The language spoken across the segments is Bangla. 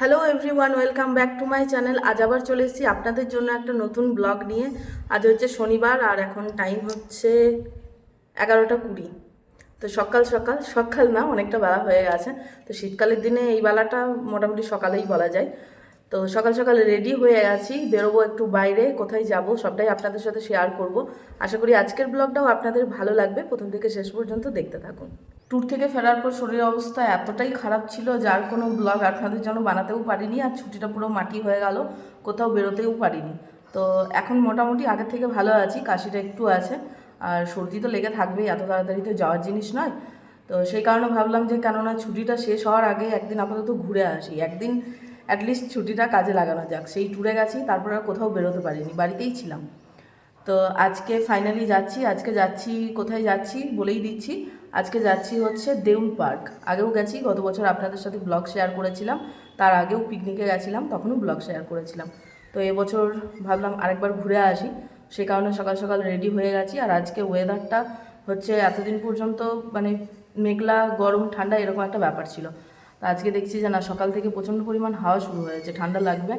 Hello everyone welcome back to my channel আজ আবার চলে এসেছি আপনাদের জন্য একটা নতুন ব্লগ নিয়ে। আজ হচ্ছে শনিবার আর এখন টাইম হচ্ছে এগারোটা কুড়ি। তো সকাল সকাল সকাল না, অনেকটা বেলা হয়ে গেছে। তো শীতকালের দিনে এই বেলাটা মোটামুটি সকালেই বলা যায়। তো সকাল সকাল রেডি হয়ে আছি। বেরোবো একটু বাইরে, কোথায় যাব সবটাই আপনাদের সাথে শেয়ার করব। আশা করি আজকের ব্লগটাও আপনাদের ভালো লাগবে। প্রথম থেকে শেষ পর্যন্ত দেখতে থাকুন। ট্যুর থেকে ফেরার পর শরীরের অবস্থা এতটাই খারাপ ছিল, যার কোনো ব্লগ আপনাদের জন্য বানাতেও পারিনি আর ছুটিটা পুরো মাটি হয়ে গেল, কোথাও বেরোতেও পারিনি। তো এখন মোটামুটি আগের থেকে ভালো আছি, কাশিটা একটু আছে। আর সর্দি তো লেগে থাকবেই, এত তাড়াতাড়ি তো যাওয়ার জিনিস নয়। তো সেই কারণে ভাবলাম যে কেননা ছুটিটা শেষ হওয়ার আগে একদিন আপাতত ঘুরে আসি। একদিন অ্যাটলিস্ট ছুটিটা কাজে লাগানো যাক। সেই ট্যুরে গেছি, তারপর আর কোথাও বেরোতে পারিনি, বাড়িতেই ছিলাম। তো আজকে ফাইনালি যাচ্ছি, আজকে যাচ্ছি, কোথায় যাচ্ছি বলেই দিচ্ছি। আজকে যাচ্ছি হচ্ছে দেউল পার্ক। আগেও গেছি, গত বছর আপনাদের সাথে ব্লগ শেয়ার করেছিলাম, তার আগেও পিকনিকে গেছিলাম, তখনও ব্লগ শেয়ার করেছিলাম। তো এবছর ভাবলাম আরেকবার ঘুরে আসি, সে কারণে সকাল সকাল রেডি হয়ে গেছি। আর আজকে ওয়েদারটা হচ্ছে এতদিন পর্যন্ত মানে মেঘলা, গরম, ঠান্ডা এরকম একটা ব্যাপার ছিল। তো আজকে দেখছি যে না, সকাল থেকে প্রচণ্ড পরিমাণ হাওয়া শুরু হয়েছে, ঠান্ডা লাগবে।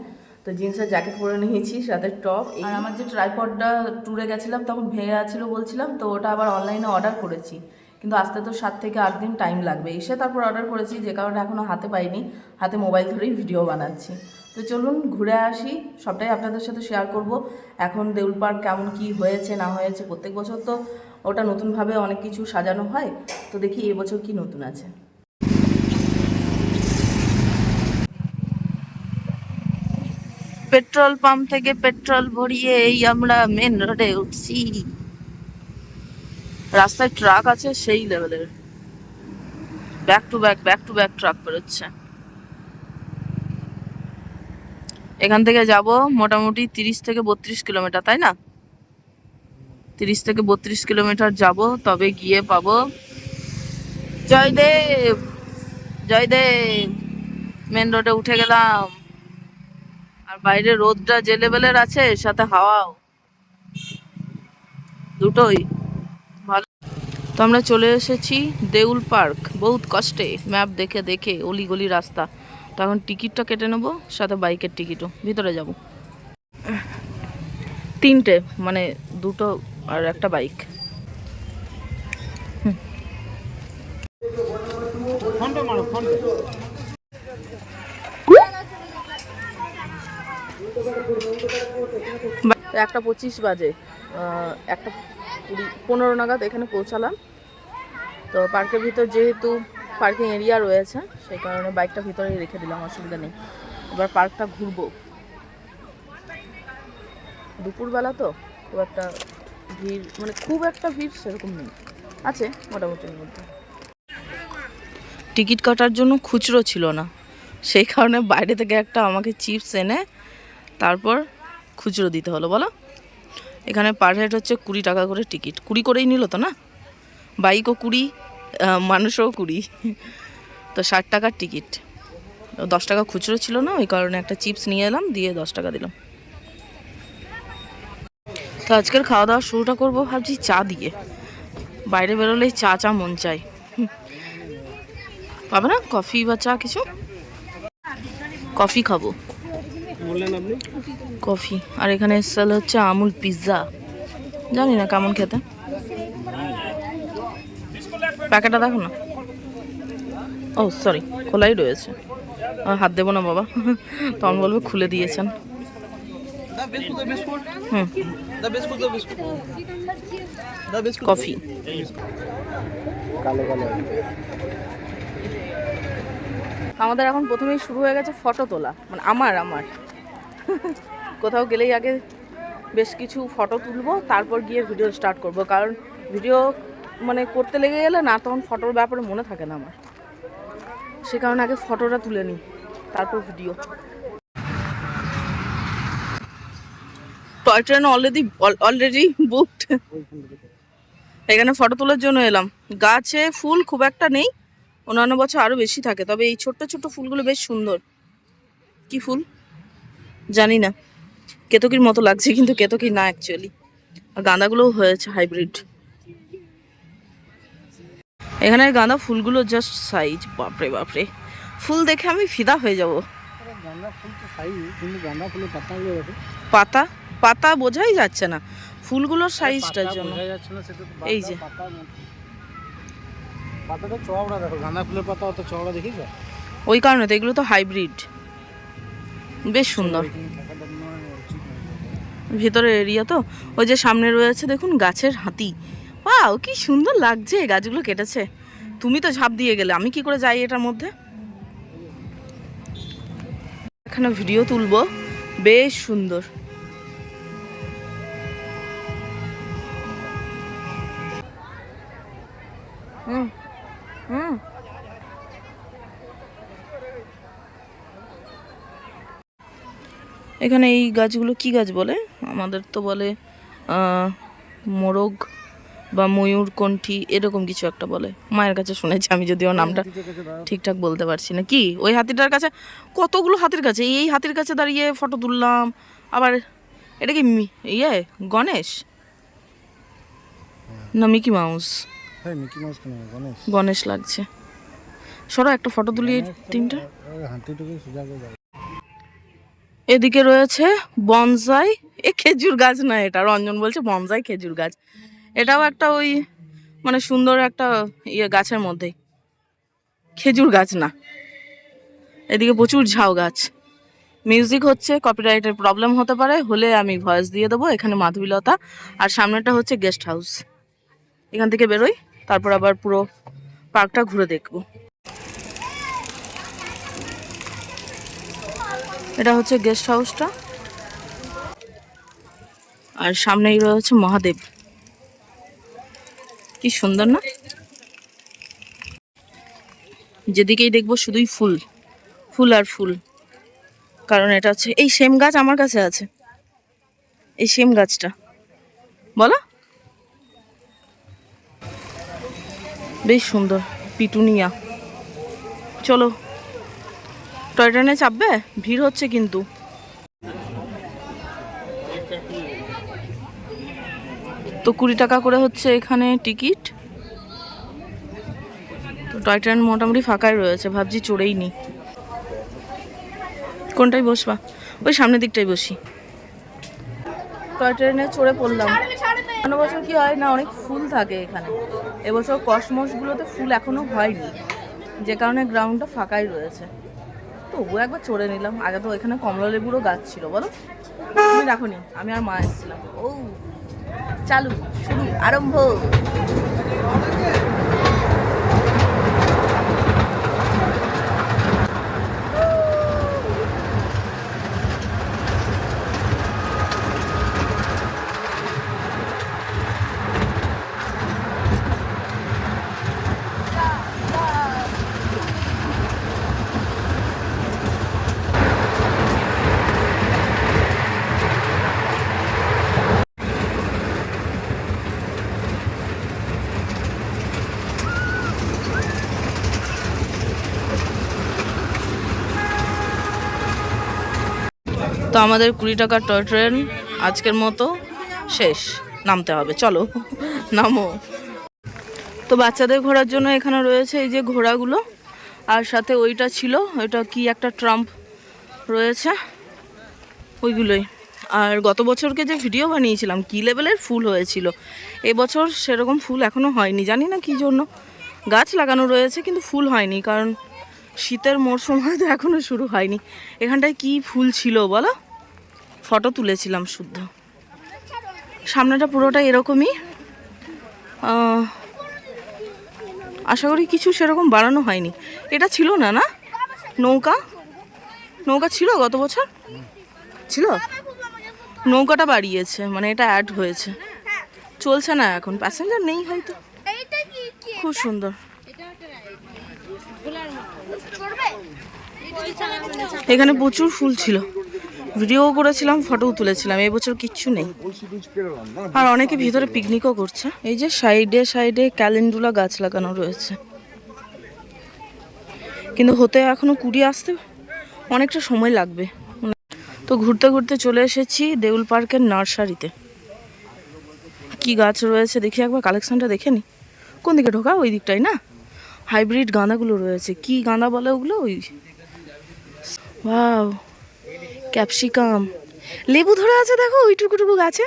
তো জিন্সের জ্যাকেট পরে নিয়েছি, সাথে টপ আর আমার যে ট্রাইপডটা ট্যুরে গেছিলাম, তখন ভেঙে গেছিল বলছিলাম, তো ওটা আবার অনলাইনে অর্ডার করেছি। কিন্তু আসতে তো সাত থেকে আট দিন টাইম লাগবে। এসে তারপর অর্ডার করেছি, যে কারণে এখনও হাতে পাইনি। হাতে মোবাইল ধরেই ভিডিও বানাচ্ছি। তো চলুন ঘুরে আসি, সবটাই আপনাদের সাথে শেয়ার করব। এখন দেউল পার্ক কেমন, কি হয়েছে, না হয়েছে, প্রত্যেক বছর তো ওটা নতুনভাবে অনেক কিছু সাজানো হয়। তো দেখি এবছর কি নতুন আছে। পেট্রোল পাম্প থেকে পেট্রোল ভরিয়ে এই আমরা মেন রোডে উঠছি। রাস্তায় ট্রাক আছে সেই লেভেলের back to back back to back truck বেরোচ্ছে। এখান থেকে যাব মোটামুটি তিরিশ থেকে বত্রিশ কিলোমিটার, তাই না? তিরিশ থেকে বত্রিশ কিলোমিটার যাব, তবে গিয়ে পাবো জয়দেব জয়দেব। মেন রোডে উঠে গেলাম। বাইরে রোদটা যে লেভেলের আছে, এর সাথে হাওয়াও। দুটোই। ভালো। তো আমরা চলে এসেছি দেউল পার্ক। বহুত কষ্টে ম্যাপ দেখে দেখে অলিগলি রাস্তা। তো এখন টিকিটটা কেটে নেব, সাথে বাইকের টিকিটও। ভিতরে যাব। তিনটে মানে দুটো আর একটা বাইক। বা- একটা পঁচিশ বাজে একটা কুড়ি, পনেরো নাগাদ এখানে পৌঁছালাম। তো পার্কের ভিতর যেহেতু পার্কিং এরিয়া রয়েছে, সেই কারণে বাইকটা ভিতরেই রেখে দিলাম, অসুবিধা নেই। এবার পার্কটা ঘুরবো। দুপুরবেলা তো খুব একটা ভিড় মানে খুব একটা ভিড় সেরকম নেই। আছে মোটামুটির মধ্যে। টিকিট কাটার জন্য খুচরো ছিল না, সেই কারণে বাইরে থেকে একটা আমাকে চিপস এনে তারপর খুচরো দিতে হলো, বলো? এখানে পার হেড হচ্ছে কুড়ি টাকা করে টিকিট কুড়ি করেই নিল তো না? বাইকও কুড়ি মানুষও কুড়ি। তো ষাট টাকার টিকিট দশ টাকা খুচরো ছিল না, ওই কারণে একটা চিপস নিয়ে এলাম, দিয়ে দশ টাকা দিলাম। তো আজকের খাওয়া দাওয়া শুরুটা করব ভাবছি চা দিয়ে। বাইরে বেরোলেই চা চা মন চাই পাবে না? কফি বা চা কিছু? কফি খাব। বললেন আপনি? কফি। আর এখানে সেল হচ্ছে আমুল পিৎজা। জানি না কেমন খেতে। প্যাকেটটা দেখো না। ও সরি খোলাই রয়েছে। হাত দেবো না বাবা। তখন বলবে খুলে দিয়েছেন। The biscuit the biscuit hmm. The biscuit the biscuit the biscuit coffee. কালো কালো। আমাদের এখন প্রথমেই শুরু হয়ে গেছে ফটো তোলা। মানে আমার আমার। কোথাও গেলেই আগে বেশ কিছু ফটো তুলবো, তারপর গিয়ে ভিডিও স্টার্ট করব। কারণ ভিডিও মানে করতে লেগে গেলে না, তখন ফটোর ব্যাপারে মনে থাকে না আমার। সে কারণে আগে ফটোটা তুলে নিই, তারপর video toy train already already booked এখানে ফটো তোলার জন্য এলাম। গাছে ফুল খুব একটা নেই, অন্যান্য বছর আরও বেশি থাকে, তবে এই ছোট্ট ছোট্ট ফুলগুলো বেশ সুন্দর। কি ফুল? জানি না। কেতকির মতো লাগছে কিন্তু কেতকি না অ্যাকচুয়ালি আর গাঁদাগুলোও হয়েছে হাইব্রিড এখানে গাঁদা ফুলগুলো জাস্ট সাইজ বাপরে বাপরে। ফুল দেখে আমি ফিদা হয়ে যাব। পাতা? পাতা বোঝাই যাচ্ছে না। ফুলগুলোর সাইজটার জন্য। যাচ্ছে না এই যে। পাতাটা চওড়া দেখো গাঁদা ফুলের পাতা অত চওড়া দেখিস ওই কারণে তো এগুলো তো হাইব্রিড বেশ সুন্দর। ভেতরের এরিয়া তো? ওই যে সামনে রয়েছে দেখুন গাছের হাতি। ওয়াও, কি সুন্দর লাগছে গাছগুলো কেটেছে। তুমি তো ঝাঁপ দিয়ে গেলে, আমি কি করে যাই এটার মধ্যে? এখানে ভিডিও তুলবো, বেশ সুন্দর। হুম। এখানে এই গাছগুলো কি গাছ বলে? আমাদের তো বলে মোরগ বা ময়ূরকণ্ঠী এরকম কিছু একটা বলে। মায়ের কাছে শুনেছি আমি যদিও নামটা হাতিটার কাছে দাঁড়াও। ঠিকঠাক বলতে পারছি না। কি? ওই হাতিটার কাছে কতগুলো হাতির কাছে? এই হাতির কাছে দাঁড়িয়ে ফটো তুললাম। আবার এটা কি ইয়ে? গণেশ? না মিকি মাউস। হ্যাঁ গণেশ। লাগছে। সরো একটা ফটো তুলি তিনটা ওই হাতিটুকু সোজা করে যাবে এদিকে রয়েছে বনসাই এ খেজুর গাছ না এটা, রঞ্জন বলছে বনসাই খেজুর গাছ। এটাও একটা ওই মানে সুন্দর একটা ইয়ে গাছের মধ্যেই খেজুর গাছ না। এদিকে প্রচুর ঝাউ গাছ। মিউজিক হচ্ছে কপিরাইটের প্রবলেম হতে পারে, হলে আমি ভয়েস দিয়ে দেবো এখানে মাধবীলতা। আর সামনেটা হচ্ছে গেস্ট হাউস এখান থেকে বেরোই, তারপর আবার পুরো পার্কটা ঘুরে দেখব। এটা হচ্ছে গেস্ট হাউসটা আর সামনেই রয়েছে মহাদেব। কি সুন্দর না? যেদিকেই দেখব শুধুই ফুল ফুল আর ফুল। কারণ এটা হচ্ছে, এই সেম গাছ আমার কাছে আছে। এই সেম গাছটা। বলো? বেশ সুন্দর, পিটুনিয়া। চলো। টয় ট্রেনে চাপবে? ভিড় হচ্ছে কিন্তু। তো কুড়ি টাকা করে হচ্ছে এখানে টিকিট। তো টয় ট্রেন মোটামুটি ফাঁকাই রয়েছে, ভাবছি চড়েই নি। কোনটাই বসবা? ওই সামনের দিকটাই বসি। টয় ট্রেনে চড়ে পড়লাম। অন্য বছর কি হয় না, অনেক ফুল থাকে এখানে। এবছর কসমসগুলোতে ফুল এখনও হয়নি। যে কারণে গ্রাউন্ডটা ফাঁকাই রয়েছে। তবু একবার চড়ে নিলাম। আগে তো এখানে কমলা লেবুরও গাছ ছিল, বলো? তুমি রাখো নি আমি আর মা এসেছিলাম। ও, চালু, শুরু, আরম্ভ। আমাদের কুড়ি টাকার টয় ট্রেন আজকের মতো শেষ। নামতে হবে, চলো, নামো। তো বাচ্চাদের ঘোরার জন্য এখানে রয়েছে এই যে ঘোড়াগুলো, আর সাথে ওইটা ছিল, ওইটা কি একটা ট্রাম্প রয়েছে, ওইগুলোই। আর গত বছরকে যে ভিডিও বানিয়েছিলাম, কি লেভেলের ফুল হয়েছিল। এবছর সেরকম ফুল এখনও হয়নি, জানি না কি জন্য। গাছ লাগানো রয়েছে, কিন্তু ফুল হয়নি, কারণ শীতের মরশুম হয়তো এখনও শুরু হয়নি। এখানটায় কি ফুল ছিল বলো? ফটো তুলেছিলাম শুদ্ধ। সামনেটা পুরোটা এরকমই। আশা করি কিছু সেরকম বাড়ানো হয়নি। এটা ছিল না না? নৌকা? নৌকা ছিল গত বছর? ছিল? নৌকাটা বাড়িয়েছে মানে এটা অ্যাড হয়েছে। চলছে না এখন প্যাসেঞ্জার নেই হয়তো। খুব সুন্দর। এখানে প্রচুর ফুল ছিল। ভিডিও করেছিলাম ফটোও তুলেছিলাম এবছর কিচ্ছু নেই। আর অনেকে ভিতরে পিকনিকও করছে। এই যে সাইডে সাইডে ক্যালেন্ডুলা গাছ লাগানো রয়েছে। কিন্তু হতে এখনও কুড়ি আসতে অনেকটা সময় লাগবে। তো ঘুরতে ঘুরতে চলে এসেছি দেউল পার্কের নার্সারিতে। কি গাছ রয়েছে দেখি একবার, কালেকশনটা দেখে নি। কোন দিকে ঢোকা? ওই দিকটাই না? হাইব্রিড গাঁদাগুলো রয়েছে। কি গাঁদা বলে ওগুলো? ওই ওয়াও। ক্যাপসিকাম। লেবু ধরে আছে দেখো ওইটুকুটুকু গাছে।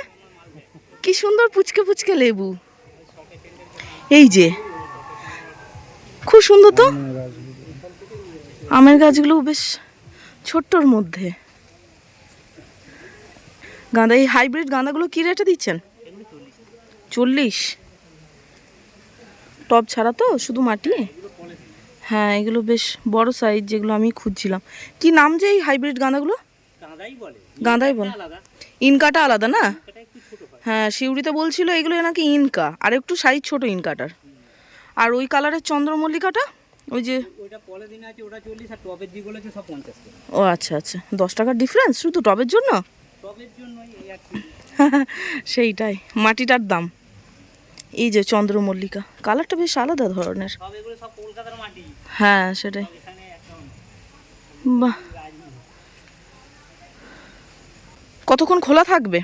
কি সুন্দর পুচকে পুচকে লেবু। এই যে, খুব সুন্দর তো? আমের গাছগুলো বেশ ছোট্টর মধ্যে। গাঁদা, এই হাইব্রিড গাঁদাগুলো কি রেটে দিচ্ছেন? চল্লিশ। টব ছাড়া তো, শুধু মাটি? হ্যাঁ এগুলো বেশ বড় সাইজ যেগুলো আমি খুঁজছিলাম। কি নাম যে এই হাইব্রিড গাঁদাগুলো? গাঁদাই বলে। ইনকাটা আলাদা। না? হয়। শিউরিতে বলছিল এগুলো নাকি ইনকা। আর একটু সাইজ ছোট ইনকাটার। আর ওই কালারের চন্দ্রমল্লিকাটা? ওই যে ও আচ্ছা আচ্ছা। দশ টাকার ডিফারেন্স শুধু টবের জন্য? সেইটাই। মাটিটার দাম। এই যে চন্দ্রমল্লিকা। কালারটা বেশ আলাদা ধরনের। হ্যাঁ সেটাই। বাহ। কতক্ষণ খোলা থাকবে?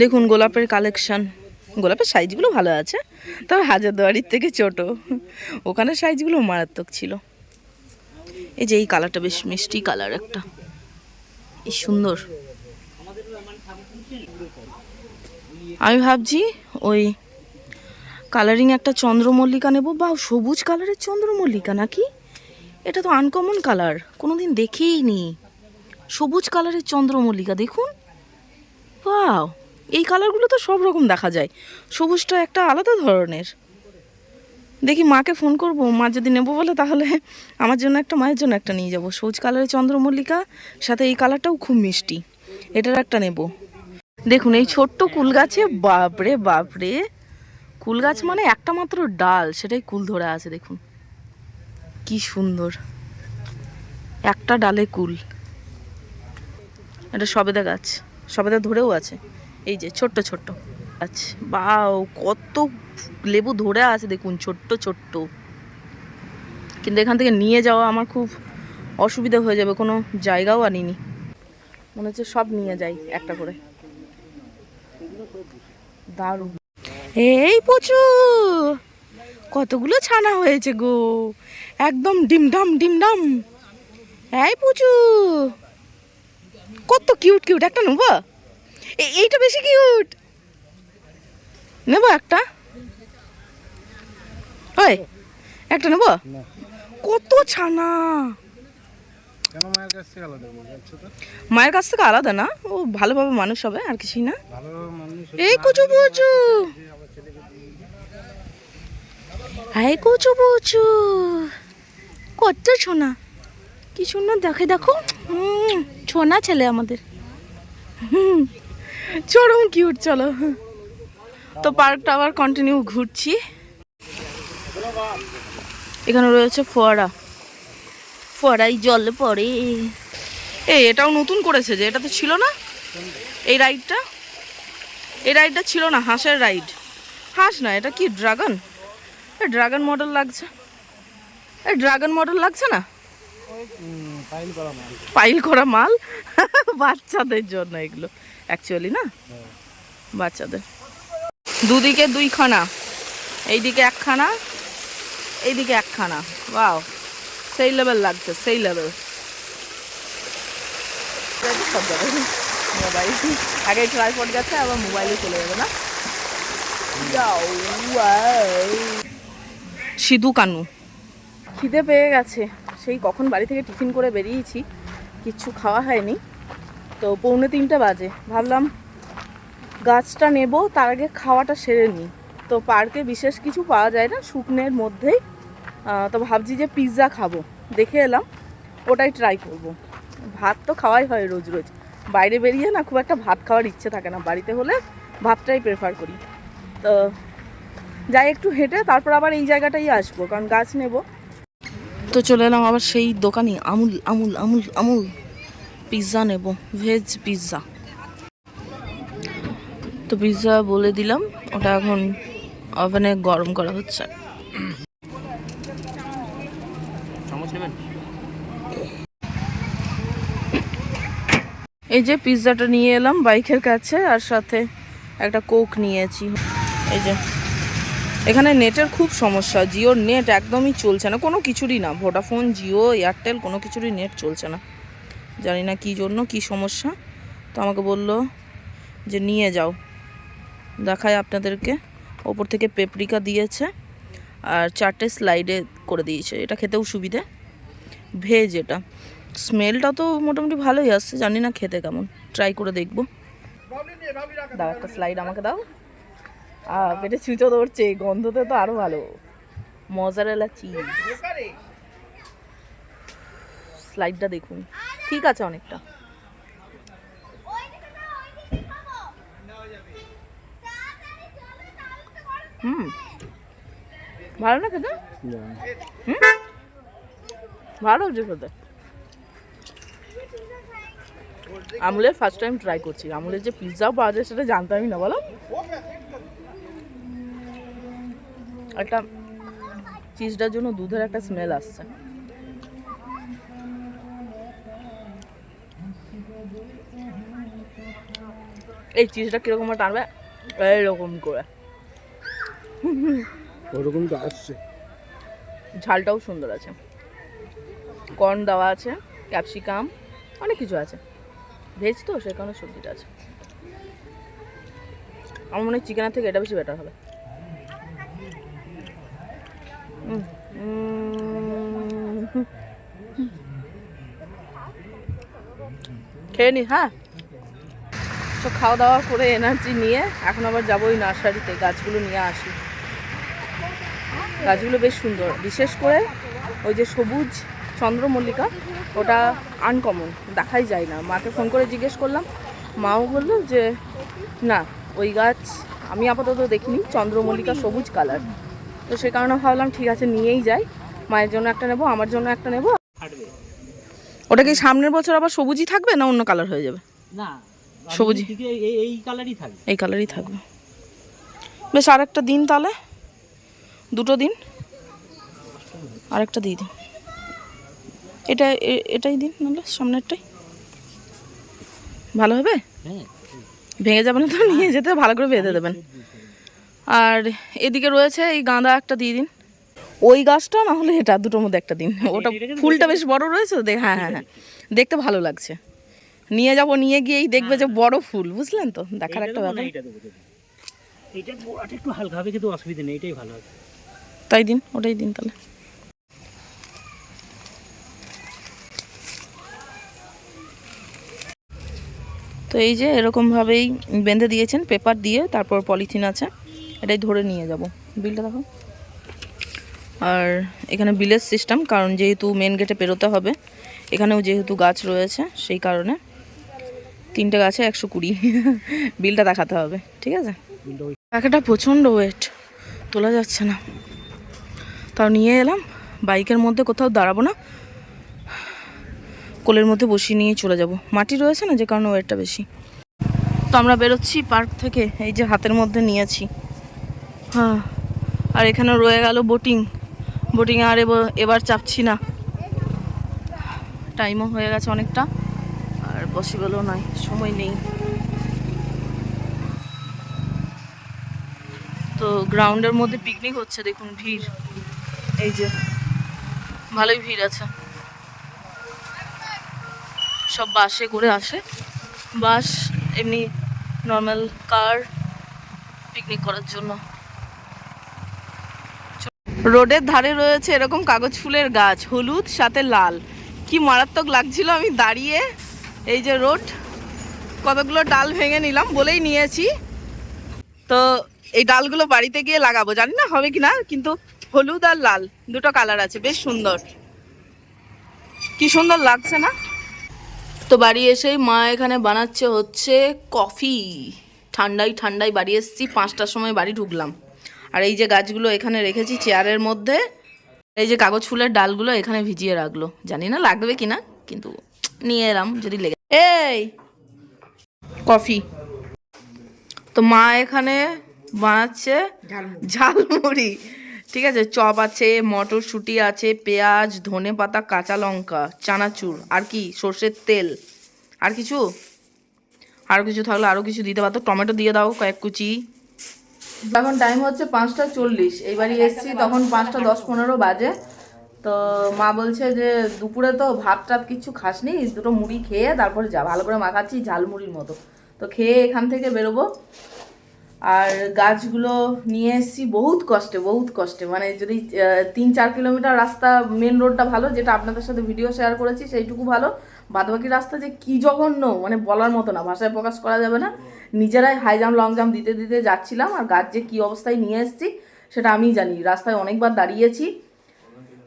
দেখুন গোলাপের কালেকশন গোলাপের সাইজগুলো ভালো আছে। তবে হাজারদুয়ারির থেকে ছোট। ওখানে সাইজগুলো মারাত্মক ছিল। এই যে এই কালারটা বেশ মিষ্টি কালার একটা। এই সুন্দর। আমি ভাবছি ওই কালারিং একটা চন্দ্রমল্লিকা নেব। বা সবুজ কালারের চন্দ্রমল্লিকা নাকি? এটা তো আনকমন কালার কোনোদিন দেখেই নি। সবুজ কালারের চন্দ্রমল্লিকা, দেখুন। বাও এই কালারগুলো তো সব রকম দেখা যায়। সবুজটা একটা আলাদা ধরনের। দেখি মাকে ফোন করব, মা যদি নেব বলে তাহলে আমার জন্য একটা, মায়ের জন্য একটা নিয়ে যাব। সবুজ কালারের চন্দ্রমল্লিকা, সাথে এই কালারটাও খুব মিষ্টি। এটার একটা নেব। দেখুন, এই ছোট্ট কুল গাছে, বাপরে বাপরে। কুল গাছ মানে একটা মাত্র ডাল, সেটাই কুল ধরে আছে, দেখুন। কি সুন্দর। একটা ডালে কুল। এটা সবেদা গাছ, সবেদা ধরেও আছে। এই যে ছোট্ট ছোট্ট গাছ। বাও, কত লেবু ধরে আছে দেখুন, ছোট্ট ছোট্ট। কিন্তু এখান থেকে নিয়ে যাওয়া আমার খুব অসুবিধা হয়ে যাবে, কোনো জায়গাও আনিনি। মনে হচ্ছে সব নিয়ে যাই একটা করে। দারুণ। এই পচু, কতগুলো ছানা হয়েছে গো। একদম ডিমডাম ডিমডাম এই পুচু। কত কিউট কিউট একটা নেব? এইটা বেশি কিউট। নেব একটা? ওই একটা নেব? কত ছানা। মায়ের কাছ থেকে আলাদা না ও ভালোভাবে মানুষ হবে আর কিছুই না। এই কুচু পুচু। এই কুচু পুচু। কত ছোনা। কি সুন্দর দেখে দেখো। হুম, ছোনা ছেলে আমাদের। চরম কিউট চলো। তো পার্কটা আবার কন্টিনিউ ঘুরছি। এখানে রয়েছে ফোয়ারা। ফোয়ারাই জল পড়ে। এই, এটাও নতুন করেছে যে, এটা তো ছিল না? এই রাইডটা এই রাইডটা ছিল না, হাঁসের রাইড হাঁস না, এটা কি ড্রাগন ড্রাগন মডেল লাগছে। ড্রাগন মডেল লাগছে না? পাইল করা মাল। বাচ্চাদের জন্য এগুলো। অ্যাকচুয়ালি না? বাচ্চাদের। দুদিকে দুইখানা। এইদিকে একখানা এইদিকে একখানা। বাও সেই লেভেল লাগছে, সেই লেভেল সব মোবাইল। আগে ট্রাইপড গেছে, আবার মোবাইলে চলে যাবে না? সিধু কানু। খিদে পেয়ে গেছে। সেই কখন বাড়ি থেকে টিফিন করে বেরিয়েছি। কিচ্ছু খাওয়া হয়নি। তো পৌনে তিনটে বাজে। ভাবলাম গাছটা নেব, তার আগে খাওয়াটা সেরে নিই। তো পার্কে বিশেষ কিছু পাওয়া যায় না, শুকনের মধ্যেই। তো ভাবছি যে পিৎজা খাব। দেখে এলাম, ওটাই ট্রাই করব। ভাত তো খাওয়াই হয় রোজ রোজ। বাইরে বেরিয়ে না খুব একটা ভাত খাওয়ার ইচ্ছে থাকে না। বাড়িতে হলে ভাতটাই প্রেফার করি। তো যাই একটু হেঁটে, তারপর আবার এই জায়গাটাই আসব। কারণ গাছ নেব। তো চলে এলাম আবার সেই দোকানে। আমুল আমুল আমুল আমুল। পিৎজা নেব ভেজ পিৎজা। তো পিৎজা বলে দিলাম ওটা এখন ওভেনে গরম করা হচ্ছে। এই যে পিৎজাটা নিয়ে এলাম বাইকের কাছে আর সাথে একটা কোক নিয়েছি। এই যে। এখানে নেটের খুব সমস্যা। জিওর নেট একদমই চলছে না। কোনো কিছুরই না। ভোডাফোন, জিও, এয়ারটেল কোনো কিছুরই নেট চলছে না। জানি না কী জন্য, কী সমস্যা। তো আমাকে বলল যে নিয়ে যাও। দেখায় আপনাদেরকে। ওপর থেকে পেপরিকা দিয়েছে আর চারটে স্লাইডে করে দিয়েছে। এটা খেতেও সুবিধে। ভেজ এটা। স্মেলটা তো মোটামুটি ভালোই আসছে। জানি না খেতে কেমন। ট্রাই করে দেখব। দাও একটা স্লাইড আমাকে দাও। পেটে ছুঁচো ধরছে গন্ধতে তো আরও ভালো। মজারেলা চিজ স্লাইডটা দেখুন। ঠিক আছে অনেকটা। হুম। ভালো না খেতে? হুম? ভালো হচ্ছে খেতে। আমুলের ফার্স্ট টাইম ট্রাই করছি। আমুলের যে পিৎজাও পাওয়া যায় সেটা জানতামই না বলো। একটা চিজটার জন্য দুধের একটা স্মেল আসছে। এই চিজটা কীরকম টানবে? এইরকম করে। ওরকম তো আসছে। ঝালটাও সুন্দর আছে। কর্ন দেওয়া আছে ক্যাপসিকাম অনেক কিছু আছে। ভেজ তো সে কারণে সবজিটা আছে। আমার মনে হয় চিকেনের থেকে এটা বেশি বেটার হবে। খেয়ে হ্যাঁ? তো খাওয়া দাওয়া করে এনার্জি নিয়ে এখন আবার যাব ওই নার্সারিতে, গাছগুলো নিয়ে আসি। গাছগুলো বেশ সুন্দর। বিশেষ করে ওই যে সবুজ চন্দ্রমল্লিকা, ওটা আনকমন দেখাই যায় না। মাকে ফোন করে জিজ্ঞেস করলাম, মাও বলল যে, না, ওই গাছ আমি আপাতত দেখিনি, চন্দ্রমল্লিকা সবুজ কালার তো সে কারণে ভাবলাম ঠিক আছে নিয়েই যাই। মায়ের জন্য একটা নেব আমার জন্য একটা নেব। ওটা কি সামনের বছর আবার সবুজই থাকবে না অন্য কালার হয়ে যাবে? না সবুজই। এই এই কালারই থাকবে। এই কালারই থাকবে। বেশ আর একটা দিন তাহলে। দুটো দিন। আর একটা দিয়ে দিন। এটা এটাই দিন নাহলে সামনেরটাই। ভালো হবে? হ্যাঁ। ভেঙে যাবে না তো নিয়ে যেতে ভালো করে বেঁধে দেবেন। আর এদিকে রয়েছে এই গাঁদা একটা দিয়ে দিন। ওই গাছটা না হলে এটা দুটোর মধ্যে একটা দিন। ওটা ফুলটা বেশ বড় রয়েছে তো দেখ হ্যাঁ হ্যাঁ হ্যাঁ। দেখতে ভালো লাগছে। নিয়ে যাব নিয়ে গিয়েই দেখবে যে বড় ফুল বুঝলেন তো? দেখার একটা ব্যাপার। গোড়াটা একটু হালকা হবে কিন্তু অসুবিধা নেই এটাই ভালো হবে। তাই দিন ওটাই দিন তাহলে। তো এই যে এরকমভাবেই বেঁধে দিয়েছেন পেপার দিয়ে তারপর পলিথিন আছে। এটাই ধরে নিয়ে যাব। বিলটা দেখো। আর এখানে বিলের সিস্টেম কারণ যেহেতু মেন গেটে পেরোতে হবে এখানেও যেহেতু গাছ রয়েছে সেই কারণে তিনটে গাছে একশো কুড়ি। বিলটা দেখাতে হবে ঠিক আছে? প্যাকেটটা প্রচণ্ড ওয়েট তোলা যাচ্ছে না। তাও নিয়ে এলাম বাইকের মধ্যে কোথাও দাঁড়াবো না। কোলের মধ্যে বসিয়ে নিয়ে চলে যাব। মাটি রয়েছে না যে কারণে ওয়েটটা বেশি। তো আমরা বেরোচ্ছি পার্ক থেকে এই যে হাতের মধ্যে নিয়েছি হ্যাঁ। আর এখানে রয়ে গেল বোটিং বোটিংয়ে আর এবার- এবার চাপছি না। টাইমও হয়ে গেছে অনেকটা। আর পসিবলও নয় সময় নেই। তো গ্রাউন্ডের মধ্যে পিকনিক হচ্ছে, দেখুন ভিড়। এই যে, ভালোই ভিড় আছে। সব বাসে করে আসে। বাস, এমনি নর্মাল কার পিকনিক করার জন্য। রোডের ধারে রয়েছে এরকম কাগজ ফুলের গাছ, হলুদ, সাথে লাল। কি মারাত্মক লাগছিল আমি দাঁড়িয়ে। এই যে রোড, কতগুলো ডাল ভেঙে নিলাম বলেই নিয়েছি। তো এই ডালগুলো বাড়িতে গিয়ে লাগাবো। জানি না হবে কি না কিন্তু হলুদ আর লাল, দুটো কালার আছে, বেশ সুন্দর। কি সুন্দর লাগছে না? তো বাড়ি এসেই মা এখানে বানাচ্ছে হচ্ছে কফি। ঠান্ডায় ঠান্ডায় বাড়ি এসেছি, পাঁচটার সময় বাড়ি ঢুকলাম। আর এই যে গাছগুলো এখানে রেখেছি চেয়ারের মধ্যে, এই যে কাগজ ফুলের ডালগুলো এখানে ভিজিয়ে রাখল। জানি না লাগবে কি না কিন্তু নিয়ে এলাম যদি লেগে এই, কফি। তো মা এখানে বানাচ্ছে ঝালমুড়ি। ঠিক আছে, চপ আছে, মটরশুঁটি আছে, পেঁয়াজ, ধনে পাতা, কাঁচা লঙ্কা, চানাচুর, আর কি, সর্ষের তেল। আর কিছু? আর কিছু থাকলে আরও কিছু দিতে পারতো। টমেটো দিয়ে দাও, কয়েক কুচি। এখন টাইম হচ্ছে পাঁচটা চল্লিশ। এইবারই এসছি, তখন পাঁচটা দশ পনেরো বাজে। তো মা বলছে যে, দুপুরে তো ভাত টাত কিছু খাসনি, দুটো মুড়ি খেয়ে তারপরে যা, ভালো করে মাখাচ্ছি ঝালমুড়ির মতো। তো খেয়ে এখান থেকে বেরোবো। আর গাছগুলো নিয়ে এসেছি বহুত কষ্টে বহুত কষ্টে। মানে যদি তিন চার কিলোমিটার রাস্তা মেন রোডটা ভালো, যেটা আপনাদের সাথে ভিডিও শেয়ার করেছি, সেইটুকু ভালো। বাদবাকি রাস্তা যে কি জঘন্য মানে বলার মতো না ভাষায় প্রকাশ করা যাবে না। নিজেরাই হাই জাম্প লং জাম্প দিতে দিতে যাচ্ছিলাম আর গাছ যে কী অবস্থায় নিয়ে এসেছি সেটা আমিই জানি। রাস্তায় অনেকবার দাঁড়িয়েছি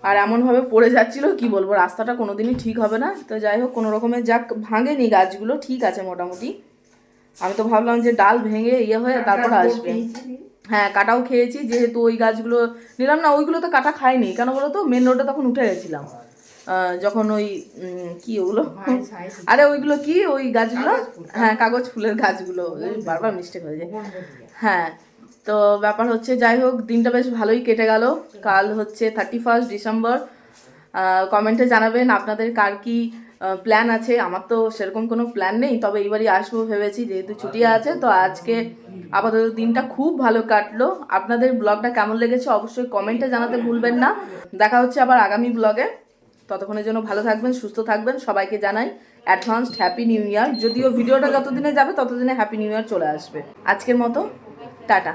আর এমনভাবে পড়ে যাচ্ছিল কি বলব রাস্তাটা কোনোদিনই ঠিক হবে না। তো যাই হোক কোনো রকমের যাক ভাঙেনি গাছগুলো ঠিক আছে মোটামুটি। আমি তো ভাবলাম যে ডাল ভেঙে ইয়ে হয়ে তারপর আসবে। হ্যাঁ কাটাও খেয়েছি যেহেতু ওই গাছগুলো নিলাম না ওইগুলো তো কাটা খায়নি কেন বলো তো মেন রোডে তখন উঠে গেছিলাম। যখন ওই কি ওগুলো? আরে ওইগুলো কি? ওই গাছগুলো? হ্যাঁ কাগজ ফুলের গাছগুলো। বারবার মিস্টেক হয়ে যায়। হ্যাঁ তো ব্যাপার হচ্ছে যাই হোক দিনটা বেশ ভালোই কেটে গেল। কাল হচ্ছে থার্টি ফার্স্ট ডিসেম্বর কমেন্টে জানাবেন আপনাদের কার কি প্ল্যান আছে। আমার তো সেরকম কোনো প্ল্যান নেই তবে এইবারই আসব ভেবেছি যেহেতু ছুটি আছে তো আজকে আপাতত দিনটা খুব ভালো কাটলো। আপনাদের ব্লগটা কেমন লেগেছে অবশ্যই কমেন্টে জানাতে ভুলবেন না। দেখা হচ্ছে আবার আগামী ব্লগে ততক্ষণের জন্য ভালো থাকবেন, সুস্থ থাকবেন। সবাইকে জানাই অ্যাডভান্সড হ্যাপি নিউ ইয়ার যদিও ভিডিওটা যতদিনে যাবে, ততদিনে হ্যাপি নিউ ইয়ার চলে আসবে। আজকের মতো, টাটা।